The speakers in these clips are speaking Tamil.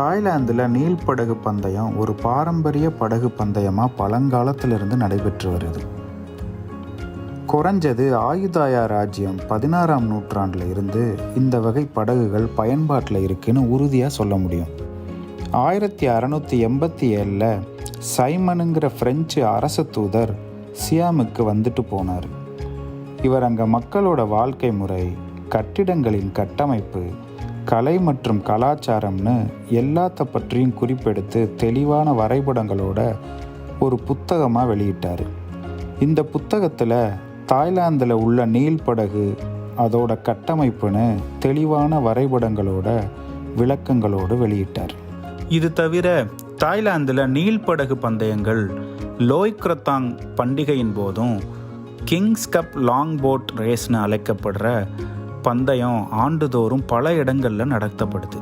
தாய்லாந்தில் நீல் படகு பந்தயம் ஒரு பாரம்பரிய படகு பந்தயமாக பழங்காலத்திலிருந்து நடைபெற்று வருது. குறைஞ்சது ஆயுதாயா ராஜ்யம் பதினாறாம் நூற்றாண்டில் இருந்து இந்த வகை படகுகள் பயன்பாட்டில் இருக்குன்னு உறுதியாக சொல்ல முடியும். ஆயிரத்தி அறநூற்றி எண்பத்தி ஏழில் சைமனுங்கிற ஃப்ரெஞ்சு அரச தூதர் சியாமுக்கு வந்துட்டு போனார். இவர் அங்கே மக்களோட வாழ்க்கை முறை கட்டிடங்களின் கட்டமைப்பு கலை மற்றும் கலாச்சாரம்னு எல்லாத்த பற்றியும் குறிப்பெடுத்து தெளிவான வரைபடங்களோட ஒரு புத்தகமாக வெளியிட்டார். இந்த புத்தகத்தில் தாய்லாந்தில் உள்ள நீல் படகு அதோட கட்டமைப்புன்னு தெளிவான வரைபடங்களோட விளக்கங்களோடு வெளியிட்டார். இது தவிர தாய்லாந்தில் நீள்படகு பந்தயங்கள் லோய்க்ரத்தாங் பண்டிகையின் போதும் கிங்ஸ் கப் லாங் போட் ரேஸ்னு அழைக்கப்படுற பந்தயம் ஆண்டுதோறும் பல இடங்களில் நடத்தப்படுது.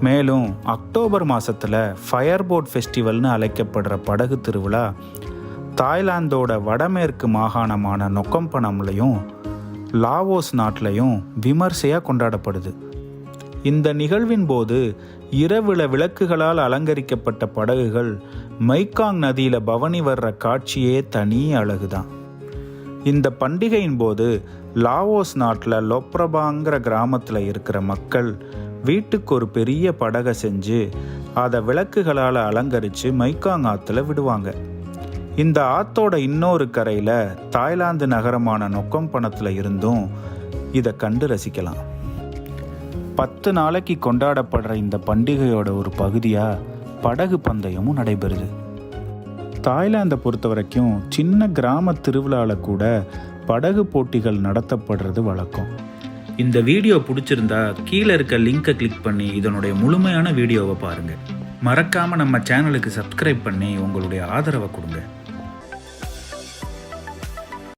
மேலும் அக்டோபர் மாதத்தில் ஃபயர் போட் ஃபெஸ்டிவல்னு அழைக்கப்படுற படகு திருவிழா தாய்லாந்தோட வடமேற்கு மாகாணமான நொக்கம்பனம்லையும் லாவோஸ் நாட்டிலையும் விமர்சையாக கொண்டாடப்படுது. இந்த நிகழ்வின் போது இரவில விளக்குகளால் அலங்கரிக்கப்பட்ட படகுகள் மைக்காங் நதியில் பவனி வர்ற காட்சியே தனி அழகுதான். இந்த பண்டிகையின் போது லாவோஸ் நாட்டில் லொப்ரபாங்கிற கிராமத்தில் இருக்கிற மக்கள் வீட்டுக்கு ஒரு பெரிய படகை செஞ்சு அதை விளக்குகளால் அலங்கரித்து மைக்காங் ஆற்றுல விடுவாங்க. இந்த ஆத்தோட இன்னொரு கரையில் தாய்லாந்து நகரமான நொக்கம் பணத்தில் இருந்தும் இதை கண்டு ரசிக்கலாம். பத்து நாளைக்கு கொண்டாடப்படுற இந்த பண்டிகையோட ஒரு பகுதியாக படகு பந்தயமும் நடைபெறுது. தாய்லாந்தை பொறுத்த வரைக்கும் சின்ன கிராம திருவிழாவில் கூட படகு போட்டிகள் நடத்தப்படுறது வழக்கம். இந்த வீடியோ பிடிச்சிருந்தா கீழே இருக்க லிங்கை கிளிக் பண்ணி இதனுடைய முழுமையான வீடியோவை பாருங்கள் மறக்காமல் நம்ம சேனலுக்கு சப்ஸ்கிரைப் பண்ணி உங்களுடைய ஆதரவை கொடுங்க.